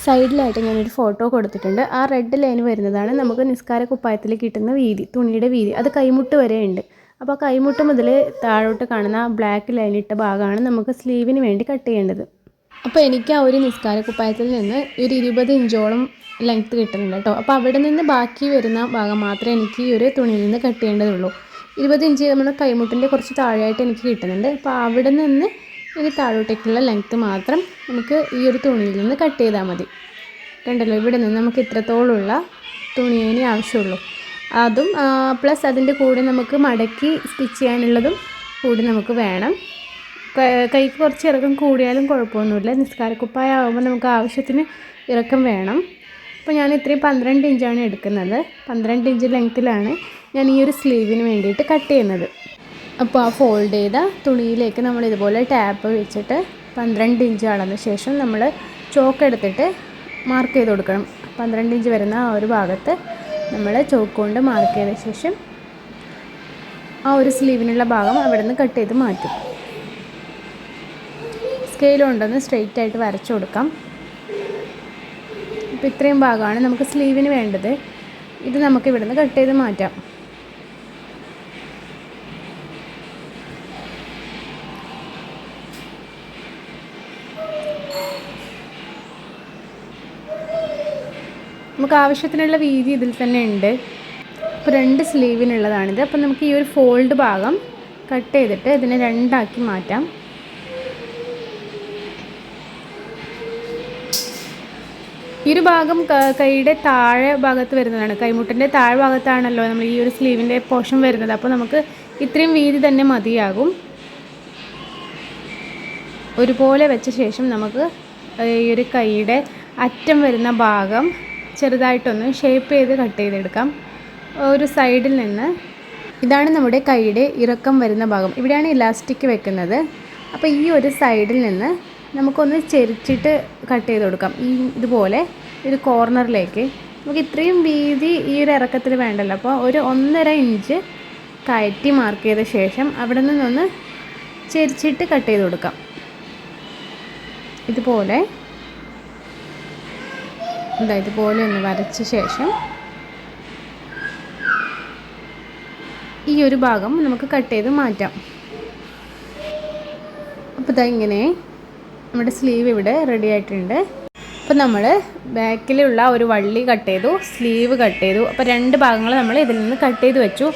സൈഡിലായിട്ട് ഞാനൊരു ഫോട്ടോ കൊടുത്തിട്ടുണ്ട്. ആ റെഡ് ലൈൻ വരുന്നതാണ് നമുക്ക് നിസ്കാര കുപ്പായത്തിൽ കിട്ടുന്ന വീതി തുണിയുടെ വീതി. അത് കൈമുട്ട് വരെ ഉണ്ട് അപ്പോൾ കൈമുട്ട് മുതൽ താഴോട്ട് കാണുന്ന ബ്ലാക്ക് ലൈൻ ഇട്ട ഭാഗമാണ് നമുക്ക് സ്ലീവിന് വേണ്ടി കട്ട് ചെയ്യേണ്ടത്. അപ്പോൾ എനിക്ക് ആ ഒരു നിസ്കാര കുപ്പായത്തിൽ നിന്ന് ഒരു ഇരുപത് ഇഞ്ചോളം ലെങ്ത് കിട്ടുന്നുണ്ട് കേട്ടോ. അപ്പോൾ അവിടെ നിന്ന് ബാക്കി വരുന്ന ഭാഗം മാത്രമേ എനിക്ക് ഈ ഒരു തുണിയിൽ നിന്ന് കട്ട് ചെയ്യേണ്ടതുള്ളൂ. ഇരുപത് ഇഞ്ച് നമ്മുടെ കൈമുട്ടിന്റെ കുറച്ച് താഴെയായിട്ട് എനിക്ക് കിട്ടുന്നുണ്ട്. അപ്പോൾ അവിടെ നിന്ന് ഈ താഴോട്ടേക്കുള്ള ലെങ്ത്ത് മാത്രം നമുക്ക് ഈ ഒരു തുണിയിൽ നിന്ന് കട്ട് ചെയ്താൽ മതി. കണ്ടല്ലോ ഇവിടെ നിന്ന് നമുക്ക് ഇത്രത്തോളമുള്ള തുണിയേനെ ആവശ്യമുള്ളൂ. അതും പ്ലസ് അതിന്റെ കൂടെ നമുക്ക് മടക്കി സ്റ്റിച്ച് ചെയ്യാനുള്ളതും കൂടി നമുക്ക് വേണം. കൈക്ക് കുറച്ച് ഇറക്കം കൂടിയാലും കുഴപ്പമൊന്നുമില്ല. നിസ്കാരക്കുപ്പായ ആകുമ്പോൾ നമുക്ക് ആവശ്യത്തിന് ഇറക്കം വേണം. അപ്പോൾ ഞാൻ ഇത്രയും പന്ത്രണ്ട് ഇഞ്ചാണ് എടുക്കുന്നത്. പന്ത്രണ്ട് ഇഞ്ച് ലെങ്ത്തിലാണ് ഞാൻ ഈ ഒരു സ്ലീവിന് വേണ്ടിയിട്ട് കട്ട് ചെയ്യുന്നത്. അപ്പോൾ ആ ഫോൾഡ് ചെയ്ത തുണിയിലേക്ക് നമ്മൾ ഇതുപോലെ ടാപ്പ് വെച്ചിട്ട് പന്ത്രണ്ട് ഇഞ്ച് അളന്ന ശേഷം നമ്മൾ ചോക്ക് എടുത്തിട്ട് മാർക്ക് ചെയ്ത് കൊടുക്കണം. പന്ത്രണ്ട് ഇഞ്ച് വരുന്ന ആ ഒരു ഭാഗത്ത് നമ്മൾ ചോക്ക് കൊണ്ട് മാർക്ക് ശേഷം ആ ഒരു സ്ലീവിനുള്ള ഭാഗം അവിടെ നിന്ന് കട്ട് ചെയ്ത് മാറ്റും. സ്കെയിൽ കൊണ്ടൊന്ന് സ്ട്രെയിറ്റ് ആയിട്ട് വരച്ചു കൊടുക്കാം. അപ്പോൾ ഇത്രയും ഭാഗമാണ് നമുക്ക് സ്ലീവിന് വേണ്ടത്. ഇത് നമുക്ക് ഇവിടുന്ന് കട്ട് ചെയ്ത് മാറ്റാം. നമുക്ക് ആവശ്യത്തിനുള്ള വീതി ഇതിൽ തന്നെ ഉണ്ട്. അപ്പോൾ രണ്ട് സ്ലീവിനുള്ളതാണിത്. അപ്പോൾ നമുക്ക് ഈ ഒരു ഫോൾഡ് ഭാഗം കട്ട് ചെയ്തിട്ട് ഇതിനെ രണ്ടാക്കി മാറ്റാം. ഈ ഒരു ഭാഗം കൈയുടെ താഴെ ഭാഗത്ത് വരുന്നതാണ്. കൈമുട്ടിന്റെ താഴെ ഭാഗത്താണല്ലോ നമ്മൾ ഈ ഒരു സ്ലീവിന്റെ പോഷൻ വരുന്നത്. അപ്പോൾ നമുക്ക് ഇത്രയും വീതി തന്നെ മതിയാകും. ഒരുപോലെ വെച്ച ശേഷം നമുക്ക് ഈ ഒരു കൈയുടെ അറ്റം വരുന്ന ഭാഗം ചെറുതായിട്ടൊന്ന് ഷേപ്പ് ചെയ്ത് കട്ട് ചെയ്തെടുക്കാം. ഒരു സൈഡിൽ നിന്ന് ഇതാണ് നമ്മുടെ കൈയുടെ ഇറക്കം വരുന്ന ഭാഗം. ഇവിടെയാണ് ഇലാസ്റ്റിക് വെക്കുന്നത്. അപ്പോൾ ഈ ഒരു സൈഡിൽ നിന്ന് നമുക്കൊന്ന് ചെരിച്ചിട്ട് കട്ട് ചെയ്ത് കൊടുക്കാം. ഈ ഇതുപോലെ ഒരു കോർണറിലേക്ക് നമുക്ക് ഇത്രയും വീതി ഈ ഒരു ഇറക്കത്തിൽ വേണ്ടല്ലോ. അപ്പോൾ ഒരു ഒന്നര ഇഞ്ച് കയറ്റി മാർക്ക് ചെയ്ത ശേഷം അവിടെ നിന്നൊന്ന് ചെരിച്ചിട്ട് കട്ട് ചെയ്ത് കൊടുക്കാം. ഇതുപോലെ ഇതാ ഇതുപോലെ ഒന്ന് വരച്ച ശേഷം ഈ ഒരു ഭാഗം നമുക്ക് കട്ട് ചെയ്ത് മാറ്റാം. അപ്പോൾ ഇതാ ഇങ്ങനെ നമ്മുടെ സ്ലീവ് ഇവിടെ റെഡി ആയിട്ടുണ്ട്. അപ്പോൾ നമ്മൾ ബാക്കിലുള്ള ഒരു വള്ളി കട്ട് ചെയ്തു സ്ലീവ് കട്ട് ചെയ്തു. അപ്പോൾ രണ്ട് ഭാഗങ്ങൾ നമ്മൾ ഇതിൽ നിന്ന് കട്ട് ചെയ്ത് വെച്ചു.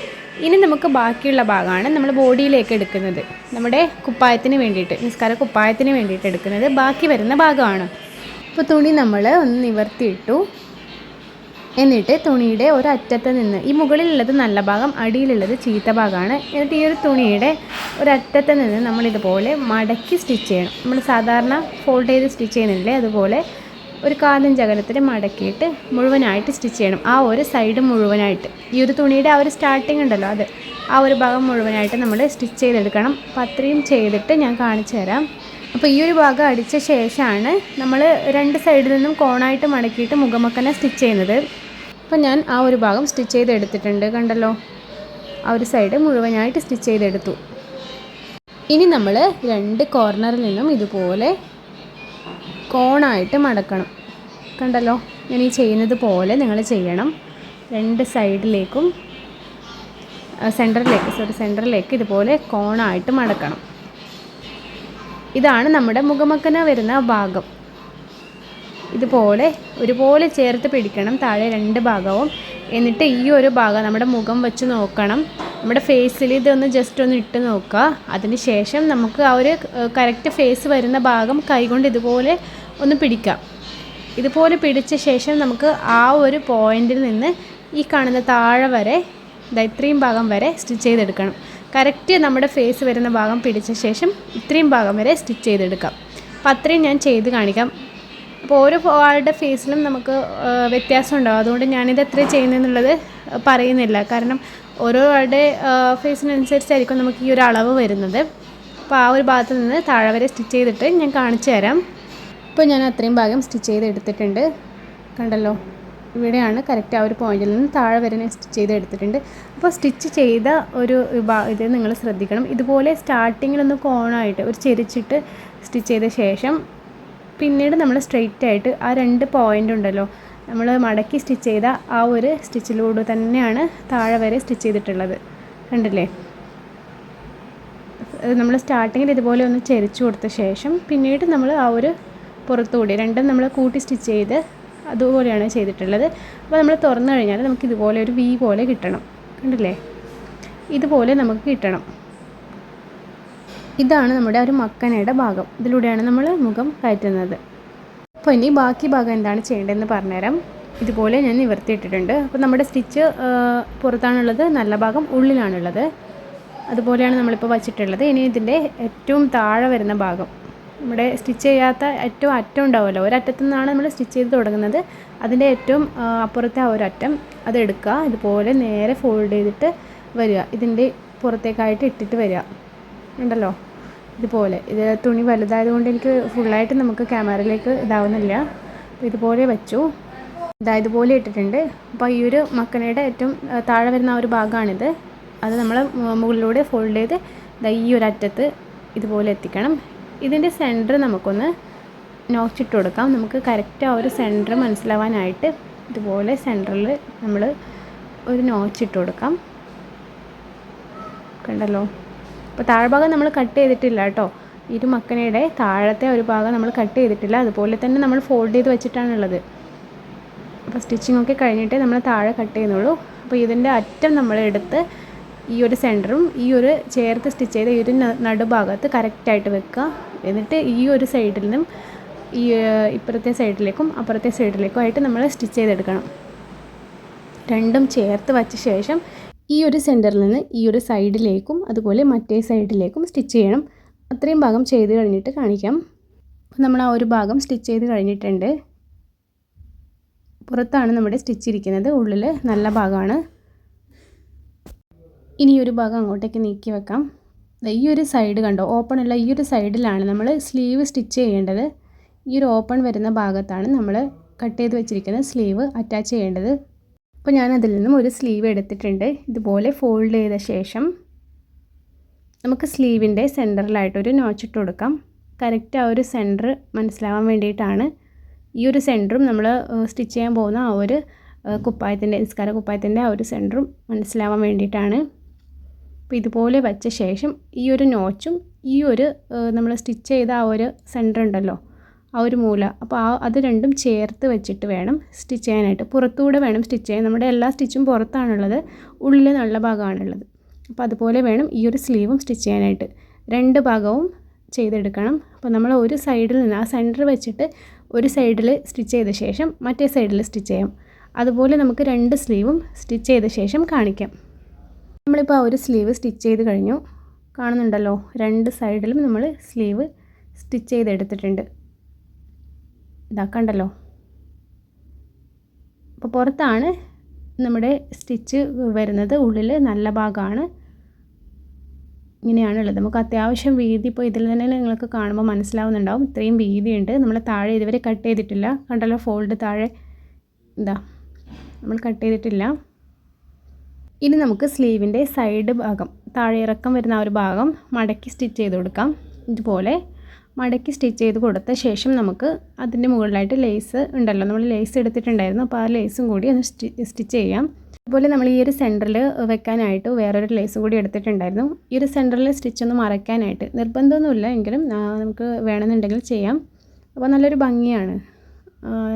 ഇനി നമുക്ക് ബാക്കിയുള്ള ഭാഗമാണ് നമ്മൾ ബോഡിയിലേക്ക് എടുക്കുന്നത്. നമ്മുടെ കുപ്പായത്തിന് വേണ്ടിയിട്ട് നിസ്കാര കുപ്പായത്തിന് വേണ്ടിയിട്ട് എടുക്കുന്നത്. ബാക്കി വരുന്ന ഭാഗമാണ്. അപ്പോൾ തുണി നമ്മൾ ഒന്ന് നിവർത്തിയിട്ടു. എന്നിട്ട് തുണിയുടെ ഒരറ്റത്ത് നിന്ന് ഈ മുകളിലുള്ളത് നല്ല ഭാഗം അടിയിലുള്ളത് ചീത്ത ഭാഗമാണ്. എന്നിട്ട് ഈ ഒരു തുണിയുടെ ഒരറ്റത്ത് നിന്ന് നമ്മളിതുപോലെ മടക്കി സ്റ്റിച്ച് ചെയ്യണം. നമ്മൾ സാധാരണ ഫോൾഡ് ചെയ്ത് സ്റ്റിച്ച് ചെയ്യുന്നില്ലേ അതുപോലെ ഒരു കാലം അകലത്തിൽ മടക്കിയിട്ട് മുഴുവനായിട്ട് സ്റ്റിച്ച് ചെയ്യണം. ആ ഒരു സൈഡ് മുഴുവനായിട്ട്. ഈ ഒരു തുണിയുടെ ആ ഒരു സ്റ്റാർട്ടിങ് ഉണ്ടല്ലോ അത്. ആ ഒരു ഭാഗം മുഴുവനായിട്ട് നമ്മൾ സ്റ്റിച്ച് ചെയ്തെടുക്കണം. അപ്പം അത്രയും ചെയ്തിട്ട് ഞാൻ കാണിച്ചു തരാം അപ്പോൾ ഈ ഒരു ഭാഗം അടിച്ച ശേഷമാണ് നമ്മൾ രണ്ട് സൈഡിൽ നിന്നും കോണായിട്ട് മടക്കിയിട്ട് മുഖമക്കനെ സ്റ്റിച്ച് ചെയ്യുന്നത്. അപ്പോൾ ഞാൻ ആ ഒരു ഭാഗം സ്റ്റിച്ച് ചെയ്തെടുത്തിട്ടുണ്ട് കണ്ടല്ലോ. ആ ഒരു സൈഡ് മുഴുവനായിട്ട് സ്റ്റിച്ച് ചെയ്തെടുത്തു ഇനി നമ്മൾ രണ്ട് കോർണറിൽ നിന്നും ഇതുപോലെ കോണായിട്ട് മടക്കണം. കണ്ടല്ലോ? ഞാൻ ഈ ചെയ്യുന്നത് പോലെ നിങ്ങൾ ചെയ്യണം. രണ്ട് സൈഡിലേക്കും സെന്ററിലേക്ക് സോറി സെന്ററിലേക്ക് ഇതുപോലെ കോണായിട്ട് മടക്കണം. ഇതാണ് നമ്മുടെ മുഖമക്കന വരുന്ന ഭാഗം. ഇതുപോലെ ഒരുപോലെ ചേർത്ത് പിടിക്കണം താഴെ രണ്ട് ഭാഗവും. എന്നിട്ട് ഈ ഒരു ഭാഗം നമ്മുടെ മുഖം വെച്ച് നോക്കണം. നമ്മുടെ ഫേസിൽ ഇതൊന്ന് ജസ്റ്റ് ഒന്ന് ഇട്ട് നോക്കുക. അതിന് ശേഷം നമുക്ക് ആ ഒരു കറക്റ്റ് ഫേസ് വരുന്ന ഭാഗം കൈകൊണ്ട് ഇതുപോലെ ഒന്ന് പിടിക്കാം. ഇതുപോലെ പിടിച്ച ശേഷം നമുക്ക് ആ ഒരു പോയിന്റിൽ നിന്ന് ഈ കാണുന്ന താഴെ വരെ ഇതാ ഇത്രയും ഭാഗം വരെ സ്റ്റിച്ച് ചെയ്തെടുക്കണം. കറക്റ്റ് നമ്മുടെ ഫേസ് വരുന്ന ഭാഗം പിടിച്ച ശേഷം ഇത്രയും ഭാഗം വരെ സ്റ്റിച്ച് ചെയ്തെടുക്കാം. അപ്പം അത്രയും ഞാൻ ചെയ്ത് കാണിക്കാം. അപ്പോൾ ഓരോ ആളുടെ ഫേസിലും നമുക്ക് വ്യത്യാസം ഉണ്ടാവും. അതുകൊണ്ട് ഞാനിത് എത്ര ചെയ്യുന്നതെന്നുള്ളത് പറയുന്നില്ല. കാരണം ഓരോ ആളുടെ ഫേസിനനുസരിച്ചായിരിക്കും നമുക്ക് ഈ ഒരു അളവ് വരുന്നത്. അപ്പോൾ ആ ഒരു ഭാഗത്ത് നിന്ന് താഴെ വരെ സ്റ്റിച്ച് ചെയ്തിട്ട് ഞാൻ കാണിച്ചു തരാം. ഇപ്പോൾ ഞാൻ അത്രയും ഭാഗം സ്റ്റിച്ച് ചെയ്ത് എടുത്തിട്ടുണ്ട് കണ്ടല്ലോ? ഇവിടെയാണ് കറക്റ്റ് ആ ഒരു പോയിന്റിൽ നിന്ന് താഴെ വരെ ഞാൻ സ്റ്റിച്ച് ചെയ്ത് എടുത്തിട്ടുണ്ട്. അപ്പോൾ സ്റ്റിച്ച് ചെയ്ത ഒരു ഇത് നിങ്ങൾ ശ്രദ്ധിക്കണം. ഇതുപോലെ സ്റ്റാർട്ടിങ്ങിലൊന്ന് കോണായിട്ട് ഒരു ചെരിച്ചിട്ട് സ്റ്റിച്ച് ചെയ്ത ശേഷം പിന്നീട് നമ്മൾ സ്ട്രെയിറ്റ് ആയിട്ട് ആ രണ്ട് പോയിന്റ് ഉണ്ടല്ലോ നമ്മൾ മടക്കി സ്റ്റിച്ച് ചെയ്ത ആ ഒരു സ്റ്റിച്ചിലൂടെ തന്നെയാണ് താഴെ വരെ സ്റ്റിച്ച് ചെയ്തിട്ടുള്ളത്. കണ്ടില്ലേ? നമ്മൾ സ്റ്റാർട്ടിങ്ങിൽ ഇതുപോലെ ഒന്ന് ചെരിച്ചു കൊടുത്ത ശേഷം പിന്നീട് നമ്മൾ ആ ഒരു പുറത്തുകൂടി രണ്ടും നമ്മൾ കൂട്ടി സ്റ്റിച്ച് ചെയ്ത് അതുപോലെയാണ് ചെയ്തിട്ടുള്ളത്. അപ്പോൾ നമ്മൾ തുറന്നു കഴിഞ്ഞാൽ നമുക്ക് ഇതുപോലെ ഒരു വി പോലെ കിട്ടണം. കണ്ടില്ലേ? ഇതുപോലെ നമുക്ക് കിട്ടണം. ഇതാണ് നമ്മുടെ ഒരു മക്കനയുടെ ഭാഗം. ഇതിലൂടെയാണ് നമ്മൾ മുഖം കയറ്റുന്നത്. അപ്പോൾ ഇനി ബാക്കി ഭാഗം എന്താണ് ചെയ്യേണ്ടതെന്ന് പറഞ്ഞുതരാം. ഇതുപോലെ ഞാൻ നിവർത്തിയിട്ടിട്ടുണ്ട്. അപ്പോൾ നമ്മുടെ സ്റ്റിച്ച് പുറത്താണുള്ളത് നല്ല ഭാഗം ഉള്ളിലാണുള്ളത്. അതുപോലെയാണ് നമ്മളിപ്പോൾ വച്ചിട്ടുള്ളത്. ഇനി ഇതിന്റെ ഏറ്റവും താഴെ വരുന്ന ഭാഗം. നമ്മുടെ സ്റ്റിച്ച് ചെയ്യാത്ത ഏറ്റവും അറ്റം ഉണ്ടാവുമല്ലോ. ഒരറ്റത്തു നിന്നാണ് നമ്മൾ സ്റ്റിച്ച് ചെയ്ത് തുടങ്ങുന്നത്. അതിന്റെ ഏറ്റവും അപ്പുറത്തെ ആ ഒരറ്റം അതെടുക്കുക ഇതുപോലെ നേരെ ഫോൾഡ് ചെയ്തിട്ട് വരിക. ഇതിന്റെ പുറത്തേക്കായിട്ട് ഇട്ടിട്ട് വരിക. ഉണ്ടല്ലോ? ഇതുപോലെ. ഇത് തുണി വലുതായതുകൊണ്ട് എനിക്ക് ഫുള്ളായിട്ട് നമുക്ക് ക്യാമറയിലേക്ക് ഇതാവുന്നില്ല. ഇതുപോലെ വെച്ചു. ഇതാ ഇതുപോലെ ഇട്ടിട്ടുണ്ട്. അപ്പോൾ ഈ ഒരു മക്കനയുടെ ഏറ്റവും താഴെ വരുന്ന ആ ഒരു ഭാഗമാണിത്. അത് നമ്മൾ മുകളിലൂടെ ഫോൾഡ് ചെയ്ത് ഈ ഒരു അറ്റത്ത് ഇതുപോലെ എത്തിക്കണം. ഇതിന്റെ സെന്റർ നമുക്കൊന്ന് നോച്ചിട്ട് കൊടുക്കാം. നമുക്ക് കറക്റ്റ് ആ ഒരു സെന്റർ മനസ്സിലാവാനായിട്ട് ഇതുപോലെ സെന്ററിൽ നമ്മൾ ഒരു നോച്ചിട്ട് കൊടുക്കാം. കണ്ടല്ലോ? അപ്പോൾ താഴ്ഭാഗം നമ്മൾ കട്ട് ചെയ്തിട്ടില്ല കേട്ടോ. ഇരു മക്കനയുടെ താഴത്തെ ഒരു ഭാഗം നമ്മൾ കട്ട് ചെയ്തിട്ടില്ല. അതുപോലെ തന്നെ നമ്മൾ ഫോൾഡ് ചെയ്ത് വെച്ചിട്ടാണുള്ളത്. അപ്പോൾ സ്റ്റിച്ചിങ് ഒക്കെ കഴിഞ്ഞിട്ടേ നമ്മൾ താഴെ കട്ട് ചെയ്യുന്നുള്ളൂ. അപ്പോൾ ഇതിന്റെ അറ്റം നമ്മൾ എടുത്ത് ഈ ഒരു സെന്ററും ഈ ഒരു ചേർത്ത് സ്റ്റിച്ച് ചെയ്ത ഈ ഒരു നടുഭാഗത്ത് കറക്റ്റായിട്ട് വെക്കുക. എന്നിട്ട് ഈ ഒരു സൈഡിൽ നിന്നും ഈ ഇപ്പുറത്തെ സൈഡിലേക്കും അപ്പുറത്തെ സൈഡിലേക്കും ആയിട്ട് നമ്മൾ സ്റ്റിച്ച് ചെയ്തെടുക്കണം. രണ്ടും ചേർത്ത് വച്ച ശേഷം ഈ ഒരു സെന്ററിൽ നിന്ന് ഈ ഒരു സൈഡിലേക്കും അതുപോലെ മറ്റേ സൈഡിലേക്കും സ്റ്റിച്ച് ചെയ്യണം. അത്രയും ഭാഗം ചെയ്ത് കഴിഞ്ഞിട്ട് കാണിക്കാം. നമ്മൾ ആ ഒരു ഭാഗം സ്റ്റിച്ച് ചെയ്ത് കഴിഞ്ഞിട്ടുണ്ട്. പുറത്താണ് നമ്മുടെ സ്റ്റിച്ച് ഇരിക്കുന്നത്. ഉള്ളിൽ നല്ല ഭാഗമാണ്. ഇനി ഒരു ഭാഗം അങ്ങോട്ടേക്ക് നീക്കി വെക്കാം. ഈ ഒരു സൈഡ് കണ്ടോ? ഓപ്പൺ ഉള്ള ഈ ഒരു സൈഡിലാണ് നമ്മൾ സ്ലീവ് സ്റ്റിച്ച് ചെയ്യേണ്ടത്. ഈ ഒരു ഓപ്പൺ വരുന്ന ഭാഗത്താണ് നമ്മൾ കട്ട് ചെയ്ത് വെച്ചിരിക്കുന്ന സ്ലീവ് അറ്റാച്ച് ചെയ്യേണ്ടത്. അപ്പോൾ ഞാൻ അതിൽ നിന്നും ഒരു സ്ലീവ് എടുത്തിട്ടുണ്ട്. ഇതുപോലെ ഫോൾഡ് ചെയ്ത ശേഷം നമുക്ക് സ്ലീവിന്റെ സെന്ററിലായിട്ടൊരു നോച്ചിട്ട് കൊടുക്കാം. കറക്റ്റ് ആ ഒരു സെന്റർ മനസ്സിലാവാൻ വേണ്ടിയിട്ടാണ് ഈ ഒരു സെന്ററും നമ്മൾ സ്റ്റിച്ച് ചെയ്യാൻ പോകുന്ന ആ ഒരു കുപ്പായത്തിന്റെ നിസ്കാര കുപ്പായത്തിന്റെ ആ ഒരു സെന്ററും മനസ്സിലാവാൻ വേണ്ടിയിട്ടാണ്. അപ്പോൾ ഇതുപോലെ വെച്ച ശേഷം ഈ ഒരു നോച്ചും ഈ ഒരു നമ്മൾ സ്റ്റിച്ച് ചെയ്ത ആ ഒരു സെന്റർ ഉണ്ടല്ലോ ആ ഒരു മൂല. അപ്പോൾ ആ അത് രണ്ടും ചേർത്ത് വെച്ചിട്ട് വേണം സ്റ്റിച്ച് ചെയ്യാനായിട്ട്. പുറത്തുകൂടെ വേണം സ്റ്റിച്ച് ചെയ്യാൻ. നമ്മുടെ എല്ലാ സ്റ്റിച്ചും പുറത്താണുള്ളത് ഉള്ളിൽ നല്ല ഭാഗമാണുള്ളത്. അപ്പോൾ അതുപോലെ വേണം ഈ ഒരു സ്ലീവും സ്റ്റിച്ച് ചെയ്യാനായിട്ട്. രണ്ട് ഭാഗവും ചെയ്തെടുക്കണം. അപ്പോൾ നമ്മൾ ഒരു സൈഡിൽ നിന്ന് ആ സെന്റർ വെച്ചിട്ട് ഒരു സൈഡിൽ സ്റ്റിച്ച് ചെയ്ത ശേഷം മറ്റേ സൈഡിൽ സ്റ്റിച്ച് ചെയ്യാം. അതുപോലെ നമുക്ക് രണ്ട് സ്ലീവും സ്റ്റിച്ച് ചെയ്ത ശേഷം കാണിക്കാം. നമ്മളിപ്പോൾ ഒരു സ്ലീവ് സ്റ്റിച്ച് ചെയ്ത് കഴിഞ്ഞു. കാണുന്നുണ്ടല്ലോ രണ്ട് സൈഡിലും നമ്മൾ സ്ലീവ് സ്റ്റിച്ച് ചെയ്തെടുത്തിട്ടുണ്ട്. ഇതാ കണ്ടല്ലോ. അപ്പോൾ പുറത്താണ് നമ്മുടെ സ്റ്റിച്ച് വരുന്നത്. ഉള്ളിൽ നല്ല ഭാഗമാണ് ഇങ്ങനെയാണുള്ളത്. നമുക്ക് അത്യാവശ്യം വീതി ഇപ്പോൾ ഇതിൽ തന്നെ നിങ്ങൾക്ക് കാണുമ്പോൾ മനസ്സിലാവുന്നുണ്ടാവും. ഇത്രയും വീതിയുണ്ട്. നമ്മൾ താഴെ ഇതുവരെ കട്ട് ചെയ്തിട്ടില്ല. കണ്ടല്ലോ ഫോൾഡ് താഴെ എന്താ നമ്മൾ കട്ട് ചെയ്തിട്ടില്ല. ഇനി നമുക്ക് സ്ലീവിന്റെ സൈഡ് ഭാഗം താഴെ ഇറക്കം വരുന്ന ആ ഒരു ഭാഗം മടക്കി സ്റ്റിച്ച് ചെയ്ത് കൊടുക്കാം. ഇതുപോലെ മടക്കി സ്റ്റിച്ച് ചെയ്ത് കൊടുത്ത ശേഷം നമുക്ക് അതിന്റെ മുകളിലായിട്ട് ലേസ് ഉണ്ടല്ലോ നമ്മൾ ലേസ് എടുത്തിട്ടുണ്ടായിരുന്നു അപ്പോൾ ആ ലേസും കൂടി ഒന്ന് സ്റ്റിച്ച് ചെയ്യാം. അതുപോലെ നമ്മൾ ഈ ഒരു സെന്ററിൽ വെക്കാനായിട്ട് വേറൊരു ലേസും കൂടി എടുത്തിട്ടുണ്ടായിരുന്നു. ഈ ഒരു സെന്ററിൽ സ്റ്റിച്ച് ഒന്ന് മറയ്ക്കാനായിട്ട് നിർബന്ധമൊന്നുമില്ല എങ്കിലും നമുക്ക് വേണമെന്നുണ്ടെങ്കിൽ ചെയ്യാം. അപ്പോൾ നല്ലൊരു ഭംഗിയാണ്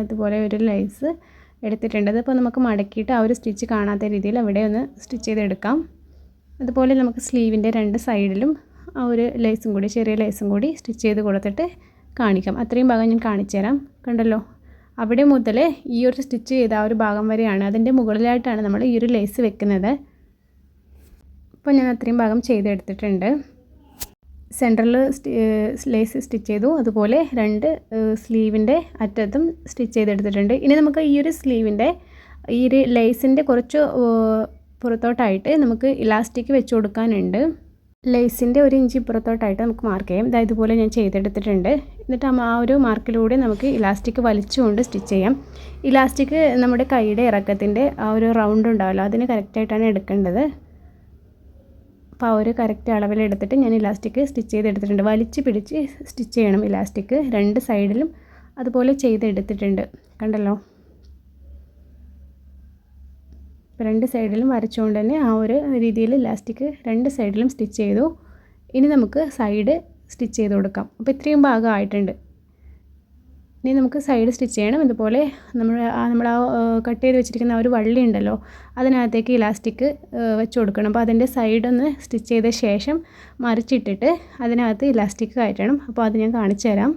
അതുപോലെ ഒരു ലേസ്. എടുത്തിട്ടുണ്ട്. അതിപ്പോൾ നമുക്ക് മടക്കിയിട്ട് ആ ഒരു സ്റ്റിച്ച് കാണാത്ത രീതിയിൽ അവിടെ ഒന്ന് സ്റ്റിച്ച് ചെയ്തെടുക്കാം. അതുപോലെ നമുക്ക് സ്ലീവിന്റെ രണ്ട് സൈഡിലും ആ ഒരു ലേസും കൂടി ചെറിയ ലേസും കൂടി സ്റ്റിച്ച് ചെയ്ത് കൊടുത്തിട്ട് കാണിക്കാം. അത്രയും ഭാഗം ഞാൻ കാണിച്ചു തരാം. കണ്ടല്ലോ? അവിടെ മുതൽ ഈ ഒരു സ്റ്റിച്ച് ചെയ്ത ആ ഒരു ഭാഗം വരെയാണ് അതിന്റെ മുകളിലായിട്ടാണ് നമ്മൾ ഈ ഒരു ലേസ് വെക്കുന്നത്. അപ്പോൾ ഞാൻ അത്രയും ഭാഗം ചെയ്തെടുത്തിട്ടുണ്ട്. സെന്ററിൽ ലേസ് സ്റ്റിച്ച് ചെയ്തു. അതുപോലെ രണ്ട് സ്ലീവിന്റെ അറ്റത്തും സ്റ്റിച്ച് ചെയ്തെടുത്തിട്ടുണ്ട്. ഇനി നമുക്ക് ഈ ഒരു സ്ലീവിന്റെ ഈ ഒരു ലേസിന്റെ കുറച്ച് പുറത്തോട്ടായിട്ട് നമുക്ക് ഇലാസ്റ്റിക് വെച്ച് കൊടുക്കാനുണ്ട്. ലേസിന്റെ ഒരു ഇഞ്ച് ഇപ്പുറത്തോട്ടായിട്ട് നമുക്ക് മാർക്ക് ചെയ്യാം. ഇതാ ഇതുപോലെ ഞാൻ ചെയ്തെടുത്തിട്ടുണ്ട്. എന്നിട്ട് ആ ഒരു മാർക്കിലൂടെ നമുക്ക് ഇലാസ്റ്റിക് വലിച്ചുകൊണ്ട് സ്റ്റിച്ച് ചെയ്യാം. ഇലാസ്റ്റിക് നമ്മുടെ കൈയുടെ ഇറക്കത്തിന്റെ ആ ഒരു റൗണ്ട് ഉണ്ടാവുമല്ലോ അതിന് കറക്റ്റായിട്ടാണ് എടുക്കേണ്ടത്. അപ്പോൾ ആ ഒരു കറക്റ്റ് അളവിലെടുത്തിട്ട് ഞാൻ ഇലാസ്റ്റിക് സ്റ്റിച്ച് ചെയ്തെടുത്തിട്ടുണ്ട്. വലിച്ച് പിടിച്ച് സ്റ്റിച്ച് ചെയ്യണം ഇലാസ്റ്റിക് രണ്ട് സൈഡിലും അതുപോലെ ചെയ്തെടുത്തിട്ടുണ്ട്. കണ്ടല്ലോ? രണ്ട് സൈഡിലും വരച്ചുകൊണ്ട് തന്നെ ആ ഒരു രീതിയിൽ ഇലാസ്റ്റിക് രണ്ട് സൈഡിലും സ്റ്റിച്ച് ചെയ്തു. ഇനി നമുക്ക് സൈഡ് സ്റ്റിച്ച് ചെയ്ത് കൊടുക്കാം. അപ്പോൾ ഇത്രയും ഭാഗമായിട്ടുണ്ട് ഇനി നമുക്ക് സൈഡ് സ്റ്റിച്ച് ചെയ്യണം. ഇതുപോലെ നമ്മൾ നമ്മൾ ആ കട്ട് ചെയ്ത് വെച്ചിരിക്കുന്ന ആ ഒരു വള്ളി ഉണ്ടല്ലോ അതിനകത്തേക്ക് ഇലാസ്റ്റിക് വെച്ച് കൊടുക്കണം. അപ്പോൾ അതിന്റെ സൈഡൊന്ന് സ്റ്റിച്ച് ചെയ്ത ശേഷം മറിച്ചിട്ടിട്ട് അതിനകത്ത് ഇലാസ്റ്റിക് കയറ്റണം. അപ്പോൾ അത് ഞാൻ കാണിച്ചു തരാം.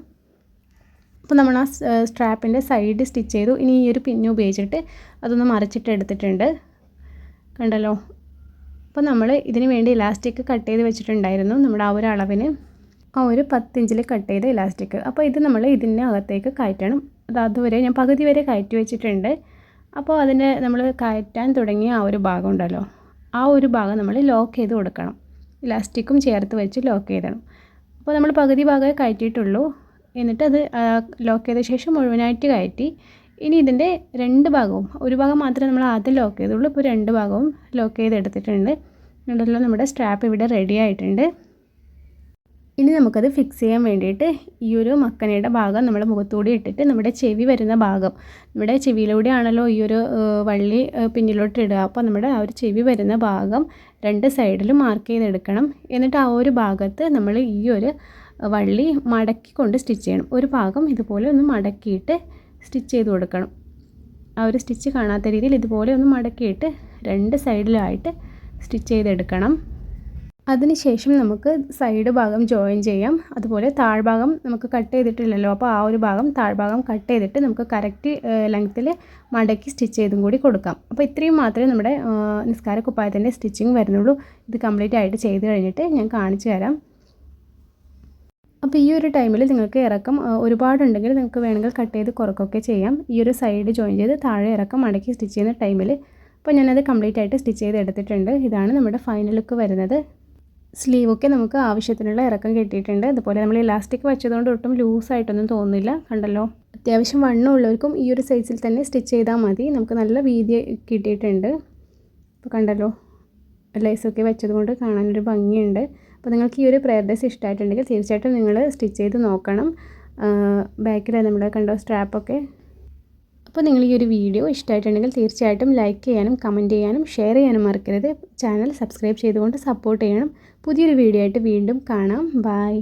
അപ്പോൾ നമ്മൾ ആ സ്ട്രാപ്പിന്റെ സൈഡ് സ്റ്റിച്ച് ചെയ്തു. ഇനി ഈ ഒരു പിന്നു ഉപയോഗിച്ചിട്ട് അതൊന്ന് മറിച്ചിട്ട് എടുത്തിട്ടുണ്ട്. കണ്ടല്ലോ? അപ്പോൾ നമ്മൾ ഇതിന് വേണ്ടി ഇലാസ്റ്റിക് കട്ട് ചെയ്ത് വെച്ചിട്ടുണ്ടായിരുന്നു. നമ്മുടെ ആ ഒരു അളവിന്. ആ ഒരു പത്തിഞ്ചിൽ കട്ട് ചെയ്ത ഇലാസ്റ്റിക്. അപ്പോൾ ഇത് നമ്മൾ ഇതിന്റെ അകത്തേക്ക് കയറ്റണം. അത് അതുവരെ ഞാൻ പകുതി വരെ കയറ്റി വെച്ചിട്ടുണ്ട്. അപ്പോൾ അതിന്റെ നമ്മൾ കയറ്റാൻ തുടങ്ങിയ ആ ഒരു ഭാഗം ഉണ്ടല്ലോ. ആ ഒരു ഭാഗം നമ്മൾ ലോക്ക് ചെയ്ത് കൊടുക്കണം. ഇലാസ്റ്റിക്കും ചേർത്ത് വെച്ച് ലോക്ക് ചെയ്തണം. അപ്പോൾ നമ്മൾ പകുതി ഭാഗമേ കയറ്റിയിട്ടുള്ളൂ. എന്നിട്ട് അത് ലോക്ക് ചെയ്ത ശേഷം മുഴുവനായിട്ട് കയറ്റി. ഇനി ഇതിന്റെ രണ്ട് ഭാഗവും ഒരു ഭാഗം മാത്രമേ നമ്മൾ ആദ്യം ലോക്ക് ചെയ്തുള്ളൂ. ഇപ്പോൾ രണ്ട് ഭാഗവും ലോക്ക് ചെയ്തെടുത്തിട്ടുണ്ട്. ഉണ്ടല്ലോ നമ്മുടെ സ്ട്രാപ്പ് ഇവിടെ റെഡി ആയിട്ടുണ്ട്. ഇനി നമുക്കത് ഫിക്സ് ചെയ്യാൻ വേണ്ടിയിട്ട് ഈ ഒരു മക്കനയുടെ ഭാഗം നമ്മുടെ മുഖത്തൂടി ഇട്ടിട്ട് നമ്മുടെ ചെവി വരുന്ന ഭാഗം. നമ്മുടെ ചെവിയിലൂടെയാണല്ലോ ഈ ഒരു വള്ളി പിന്നിലോട്ട് ഇടുക. അപ്പോൾ നമ്മുടെ ആ ഒരു ചെവി വരുന്ന ഭാഗം രണ്ട് സൈഡിലും മാർക്ക് ചെയ്തെടുക്കണം. എന്നിട്ട് ആ ഒരു ഭാഗത്ത് നമ്മൾ ഈ ഒരു വള്ളി മടക്കിക്കൊണ്ട് സ്റ്റിച്ച് ചെയ്യണം. ഒരു ഭാഗം ഇതുപോലെ ഒന്ന് മടക്കിയിട്ട് സ്റ്റിച്ച് ചെയ്ത് കൊടുക്കണം. ആ ഒരു സ്റ്റിച്ച് കാണാത്ത രീതിയിൽ ഇതുപോലെ ഒന്ന് മടക്കിയിട്ട് രണ്ട് സൈഡിലായിട്ട് സ്റ്റിച്ച് ചെയ്തെടുക്കണം. അതിനുശേഷം നമുക്ക് സൈഡ് ഭാഗം ജോയിൻ ചെയ്യാം. അതുപോലെ താഴ്ഭാഗം നമുക്ക് കട്ട് ചെയ്തിട്ടില്ലല്ലോ. അപ്പോൾ ആ ഒരു ഭാഗം താഴ്ഭാഗം കട്ട് ചെയ്തിട്ട് നമുക്ക് കറക്റ്റ് ലെങ്ത്തിൽ മടക്കി സ്റ്റിച്ച് ചെയ്തും കൂടി കൊടുക്കാം. അപ്പോൾ ഇത്രയും മാത്രമേ നമ്മുടെ നിസ്കാര കുപ്പായത്തിന്റെ സ്റ്റിച്ചിങ് വരുന്നുള്ളൂ. ഇത് കംപ്ലീറ്റ് ആയിട്ട് ചെയ്ത് കഴിഞ്ഞിട്ട് ഞാൻ കാണിച്ചു തരാം. അപ്പോൾ ഈ ഒരു ടൈമിൽ നിങ്ങൾക്ക് ഇറക്കം ഒരുപാടുണ്ടെങ്കിൽ നിങ്ങൾക്ക് വേണമെങ്കിൽ കട്ട് ചെയ്ത് കുറക്കൊക്കെ ചെയ്യാം. ഈ ഒരു സൈഡ് ജോയിൻ ചെയ്ത് താഴെ ഇറക്കം മടക്കി സ്റ്റിച്ച് ചെയ്യുന്ന ടൈമിൽ അപ്പോൾ ഞാനത് കംപ്ലീറ്റ് ആയിട്ട് സ്റ്റിച്ച് ചെയ്ത് എടുത്തിട്ടുണ്ട് ഇതാണ് നമ്മുടെ ഫൈനൽ ലുക്ക് വരുന്നത്. സ്ലീവൊക്കെ നമുക്ക് ആവശ്യത്തിനുള്ള ഇറക്കം കിട്ടിയിട്ടുണ്ട്. അതുപോലെ നമ്മൾ ഇലാസ്റ്റിക് വെച്ചതുകൊണ്ട് ഒട്ടും ലൂസായിട്ടൊന്നും തോന്നുന്നില്ല. കണ്ടല്ലോ? അത്യാവശ്യം വണ്ണമുള്ളവർക്കും ഈ ഒരു സൈസിൽ തന്നെ സ്റ്റിച്ച് ചെയ്താൽ മതി. നമുക്ക് നല്ല വീതി കിട്ടിയിട്ടുണ്ട്. അപ്പോൾ കണ്ടല്ലോ? ലൈസൊക്കെ വെച്ചതുകൊണ്ട് കാണാനൊരു ഭംഗിയുണ്ട്. അപ്പോൾ നിങ്ങൾക്ക് ഈ ഒരു പ്രയർ ഡ്രസ് ഇഷ്ടമായിട്ടുണ്ടെങ്കിൽ തീർച്ചയായിട്ടും നിങ്ങൾ സ്റ്റിച്ച് ചെയ്ത് നോക്കണം. ബാക്കിൽ നമ്മൾ കണ്ടോ സ്ട്രാപ്പൊക്കെ അപ്പോൾ നിങ്ങൾ ഈ ഒരു വീഡിയോ ഇഷ്ടമായിട്ടുണ്ടെങ്കിൽ തീർച്ചയായിട്ടും ലൈക്ക് ചെയ്യാനും കമന്റ് ചെയ്യാനും ഷെയർ ചെയ്യാനും മറക്കരുത്. ചാനൽ സബ്സ്ക്രൈബ് ചെയ്തുകൊണ്ട് സപ്പോർട്ട് ചെയ്യണം. പുതിയൊരു വീഡിയോ ആയിട്ട് വീണ്ടും കാണാം. ബായ്